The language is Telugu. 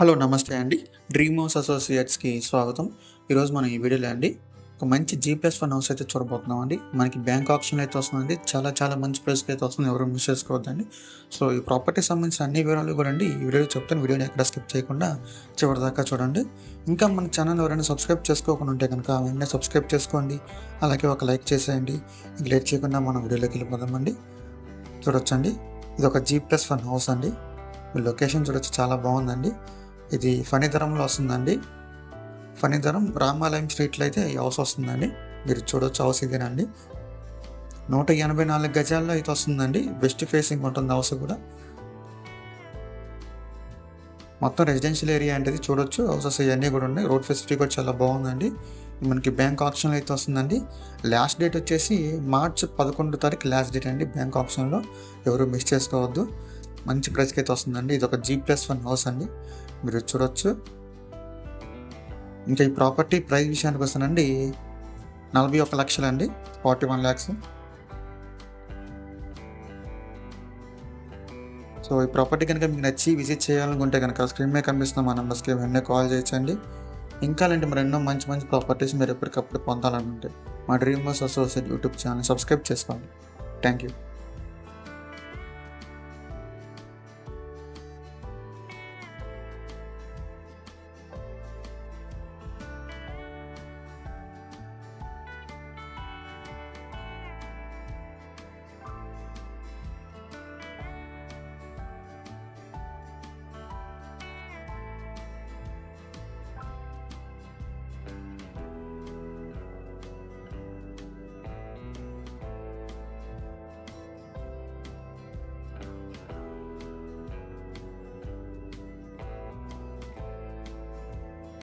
హలో నమస్తే అండి. డ్రీమ్ హౌస్ అసోసియేట్స్కి స్వాగతం. ఈరోజు మనం ఈ వీడియోలో అండి ఒక మంచి జీ ప్లస్ వన్ హౌస్ అయితే చూడబోతున్నాం అండి. మనకి బ్యాంక్ ఆప్షన్ అయితే వస్తుందండి చాలా చాలా మంచి ప్రైస్కి అయితే వస్తుంది. ఎవరు మిస్ చేసుకోవద్దండి. సో ఈ ప్రాపర్టీ సంబంధించిన అన్ని వివరాలు కూడా అండి ఈ వీడియో చెప్తాను. వీడియోని ఎక్కడ స్కిప్ చేయకుండా చివరి దాకా చూడండి. ఇంకా మన ఛానల్ ఎవరైనా సబ్స్క్రైబ్ చేసుకోకుండా ఉంటే కనుక వెంటనే సబ్స్క్రైబ్ చేసుకోండి. అలాగే ఒక లైక్ చేసేయండి. ఇంక లేట్ చేయకుండా మనం వీడియోలోకి వెళ్ళిపోదామండి చూడొచ్చండి. ఇది ఒక జీ ప్లస్ వన్ హౌస్ అండి లొకేషన్ చూడొచ్చు. చాలా బాగుందండి. ఇది ఫణిధరంలో వస్తుందండి. ఫణిధరం రామాలయం స్ట్రీట్లో అయితే ఈ హౌస్ వస్తుందండి. మీరు చూడొచ్చు హౌస్ ఇదేనండి. నూట ఎనభై నాలుగు గజాల్లో అయితే వస్తుందండి. వెస్ట్ ఫేసింగ్ ఉంటుంది హౌస్ కూడా. మొత్తం రెసిడెన్షియల్ ఏరియా అంటే చూడొచ్చు. హౌసెస్ ఇవన్నీ కూడా ఉన్నాయి. రోడ్ ఫెసిలిటీ కూడా చాలా బాగుందండి. మనకి బ్యాంక్ ఆప్షన్లో అయితే వస్తుందండి. లాస్ట్ డేట్ వచ్చేసి మార్చ్ పదకొండు తారీఖు లాస్ట్ డేట్ అండి బ్యాంక్ ఆప్షన్లో. ఎవరు మిస్ చేసుకోవద్దు. మంచి ప్రైస్కి అయితే వస్తుందండి. ఇది ఒక జీ ప్లస్ వన్ హౌస్ అండి. మీరు చూడొచ్చు. ఇంకా ఈ ప్రాపర్టీ ప్రైస్ విషయానికి వస్తానండి. నలభై ఒక లక్షలు అండి ఫార్టీ వన్ ల్యాక్స్ సో ఈ ప్రాపర్టీ కనుక మీకు నచ్చి విజిట్ చేయాలనుకుంటే కనుక స్క్రీన్ మీద కనిపిస్తున్న మా నెంబర్స్కి వెంటనే కాల్ చేయొచ్చండి. ఇంకా అలాంటి మరి ఎన్నో మంచి మంచి ప్రాపర్టీస్ మీరు ఎప్పటికప్పుడు పొందాలనుకుంటే మా dream bus associate YouTube channel subscribe చేసుకోండి. Thank you